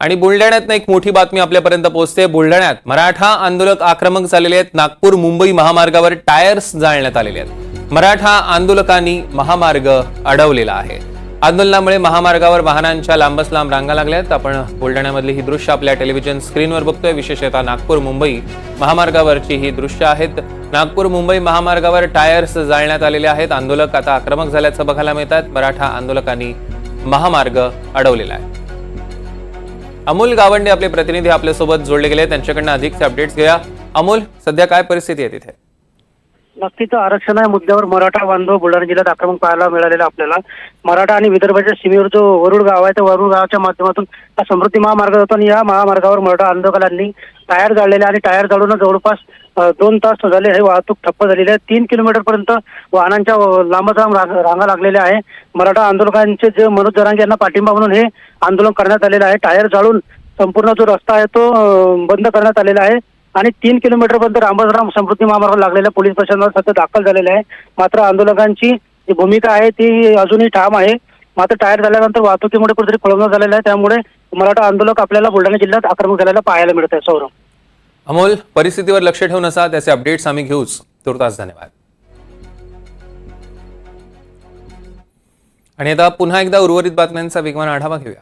आणि बुलढाण्यात एक मोठी बातमी आपल्यापर्यंत पोहोचते. बुलढाण्यात मराठा आंदोलक आक्रमक झालेले आहेत. नागपूर मुंबई महामार्गावर टायर्स जाळण्यात आलेले आहेत. मराठा आंदोलकांनी महामार्ग अडवलेला आहे. आंदोलनामुळे महामार्गावर वाहनांच्या लांबच लांब रांगा लागल्या आहेत. आपण बुलढाण्यामधली ही दृश्य आपल्या टेलिव्हिजन स्क्रीनवर बघतोय. विशेषतः नागपूर मुंबई महामार्गावरची ही दृश्य आहेत. नागपूर मुंबई महामार्गावर टायर्स जाळण्यात आलेले आहेत. आंदोलक आता आक्रमक झाल्याचं बघायला मिळतात मराठा आंदोलकांनी महामार्ग अडवलेला आहे. अमोल गावंडे आपले प्रतिनिधी आपल्यासोबत जोडले गेले त्यांच्याकडनं अधिकचे अपडेट्स घ्या अमोल सध्या काय परिस्थिती आहे तिथे? नक्कीच आरक्षण या मुद्द्यावर मराठा बांधव बुलढाणा जिल्ह्यात आक्रमक पाहायला मिळालेला आपल्याला. मराठा आणि विदर्भाच्या सीमेवर जो वरुड गाव आहे त्या वरुड गावाच्या माध्यमातून हा समृद्धी महामार्ग जातो आणि या महामार्गावर मराठा आंदोलकांनी टायर जाळलेले आणि टायर जाळून जवळपास दोन तास झाले हे वाहतूक ठप्प झालेली आहे. तीन किलोमीटर पर्यंत वाहनांच्या लांबच लांब रांग- रांगा लागलेल्या आहे. मराठा आंदोलकांचे जे मनोज जरांगे यांना पाठिंबा म्हणून हे आंदोलन करण्यात आलेलं आहे. टायर जाळून संपूर्ण जो रस्ता आहे तो बंद करण्यात आलेला आहे. आणि तीन किलोमीटर पर्यंत रामबसराम समृद्धी महामार्ग लागलेल्या पोलीस प्रशासनावर सध्या दाखल झालेले आहे. मात्र आंदोलकांची जी भूमिका आहे ती अजूनही ठाम आहे. मात्र टायर झाल्यानंतर वाहतुकीमुळे कुठेतरी खोळंबा झालेला आहे. त्यामुळे मराठा आंदोलक आपल्याला बुलढाणा जिल्ह्यात आक्रमक झालेला पाहायला मिळत आहे सौरभ. अमोल परिस्थितीवर लक्ष ठेवून असा त्याचे अपडेट्स आम्ही घेऊच. तुर्तास धन्यवाद. आणि आता पुन्हा एकदा उर्वरित बातम्यांचा वेगवान आढावा घेऊया.